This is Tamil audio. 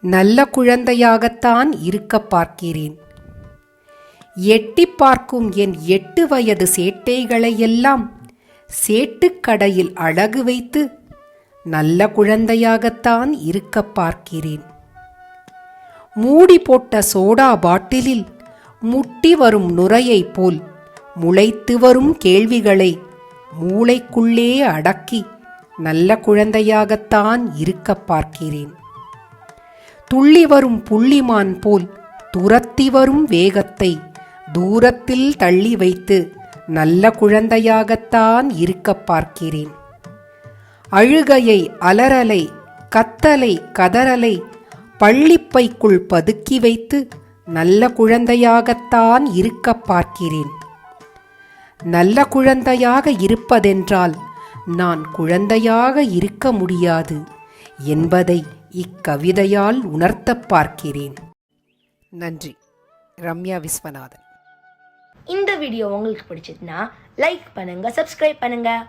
நல்ல குழந்தையாகத்தான் இருக்க பார்க்கிறேன். எட்டி பார்க்கும் என் எட்டு வயது சேட்டைகளையெல்லாம் சேட்டுக்கடையில் அழகு வைத்து நல்ல குழந்தையாகத்தான் இருக்க பார்க்கிறேன். மூடி போட்ட சோடா பாட்டிலில் முட்டி வரும் நுரையைப் போல் முளைத்து வரும் கேள்விகளை மூளைக்குள்ளே அடக்கி நல்ல குழந்தையாகத்தான் இருக்க பார்க்கிறேன். துள்ளி வரும் புள்ளிமான் போல் துரத்தி வரும் வேகத்தை தூரத்தில் தள்ளி வைத்து நல்ல குழந்தையாகத்தான் இருக்க பார்க்கிறேன். அழுகையை அலறலை கத்தலை கதறலை பள்ளிப்பைக்குள் பதுக்கி வைத்து நல்ல குழந்தையாகத்தான் இருக்க பார்க்கிறேன். நல்ல குழந்தையாக இருப்பதென்றால் நான் குழந்தையாக இருக்க முடியாது என்பதை இக்கவிதையால் உணர்த்தப் பார்க்கிறேன். நன்றி. ரம்யா விஸ்வநாதன். இந்த வீடியோ உங்களுக்கு பிடிச்சதுன்னா லைக் பண்ணுங்க சப்ஸ்கிரைப் பண்ணுங்க.